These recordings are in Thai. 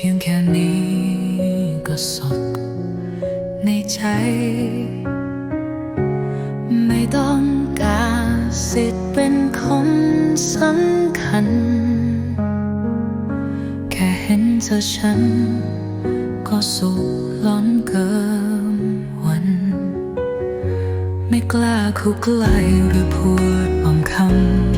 พียงแค่นี้ก็สดในใจ ไม่ต้องการสิทธิ์เป็นคนสำคัญ แค่เห็นเธอฉัน ก็สุขล้นเกินวัน ไม่กล้าคุกไกลหรือพูดอ้อมคำ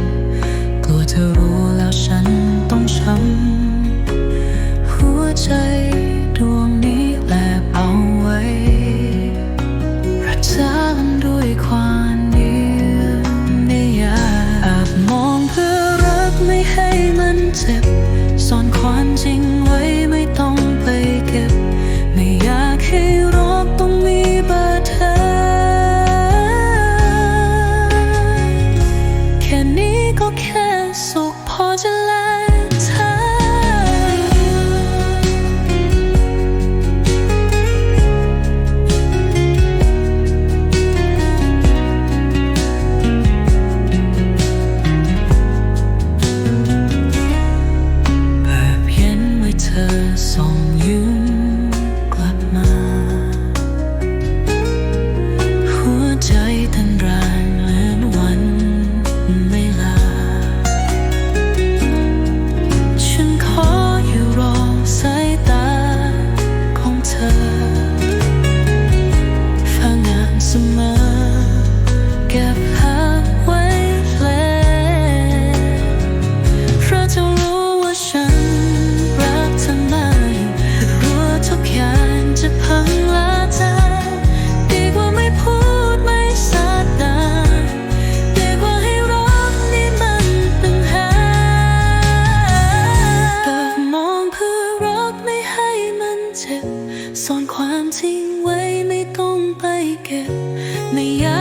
ซ่อนความจริงไว้ไม่ต้องไปเก็บไม่อยาก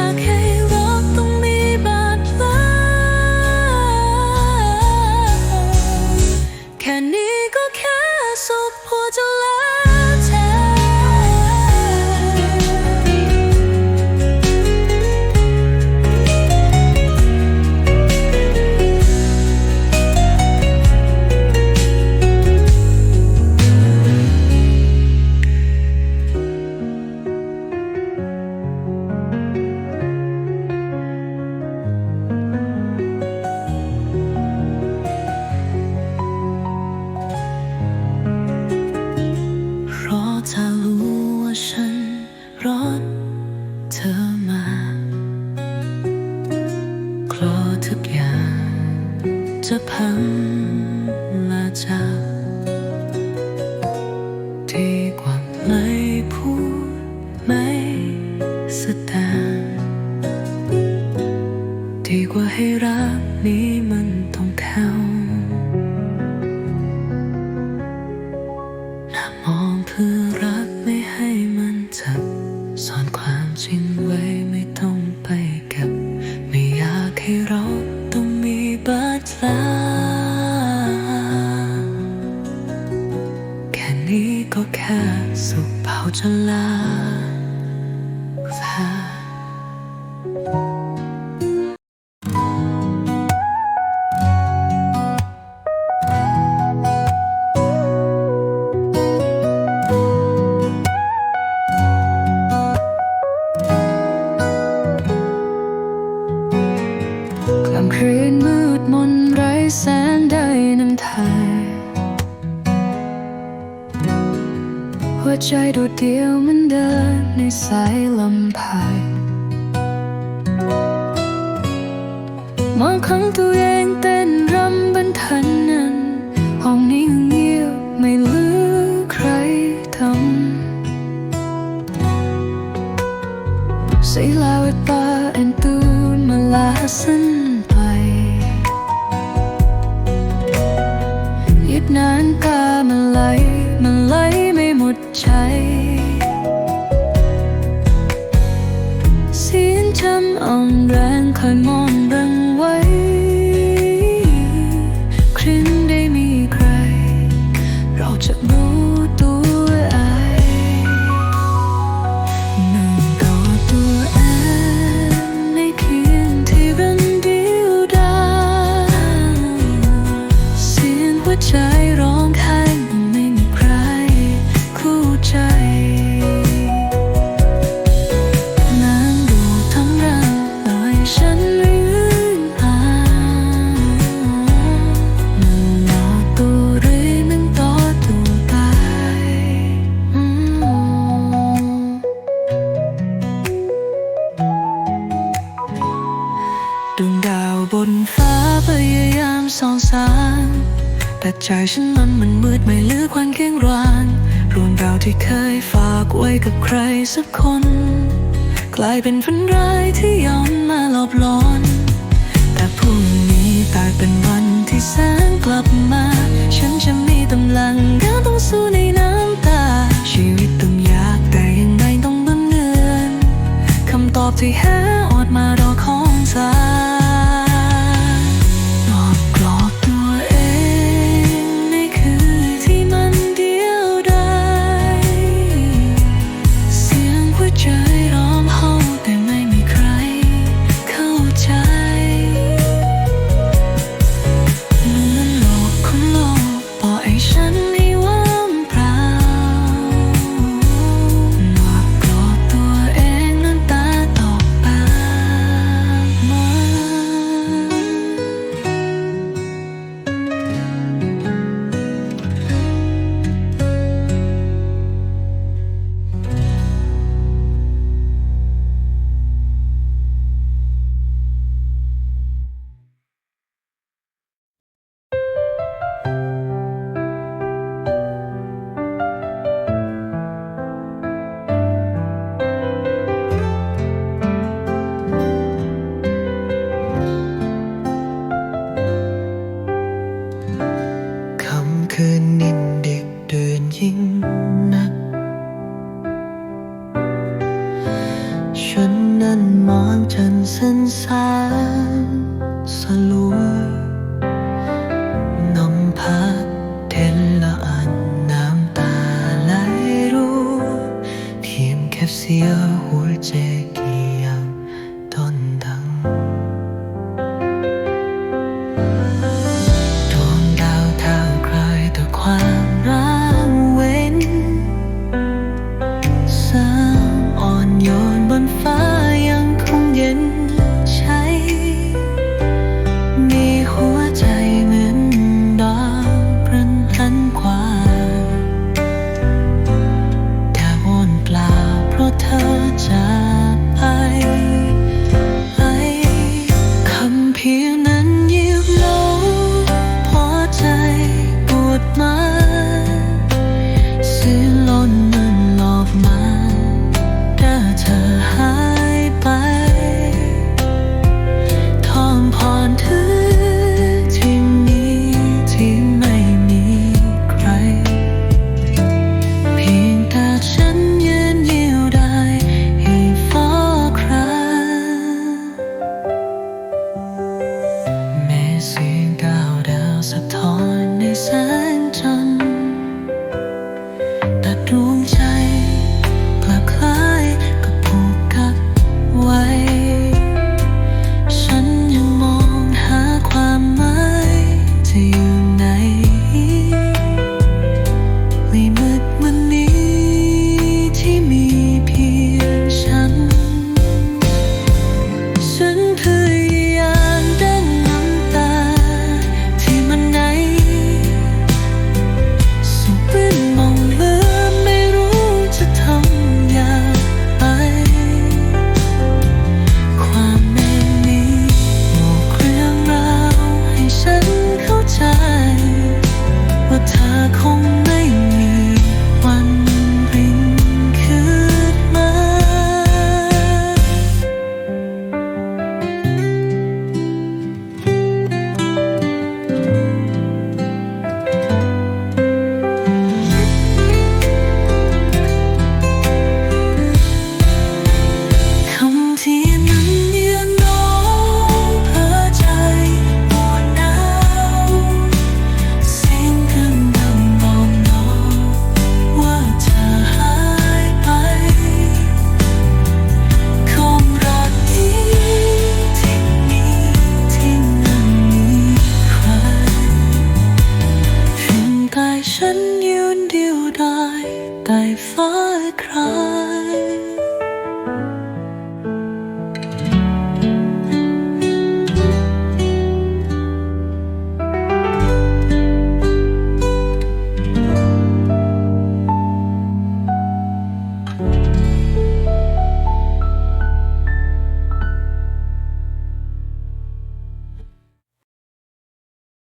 习惯来 참 หัวใจโดดเดี่ยวมันเดินในสายลำพายมองครั้งตัวเองแต่ should move. ดวงดาวบนฟ้าพยายามส่องสางแต่ใจฉันนั้นมันมืดไม่ลือความเกียงรางรวมดาวที่เคยฝากไว้กับใครสักคน กลายเป็นฝันร้ายที่ย้อนมาหลบหลอน แต่พรุ่งนี้ตายเป็นวันที่แสงกลับมา ฉันนั้นมองฉันสั้นสานสลัว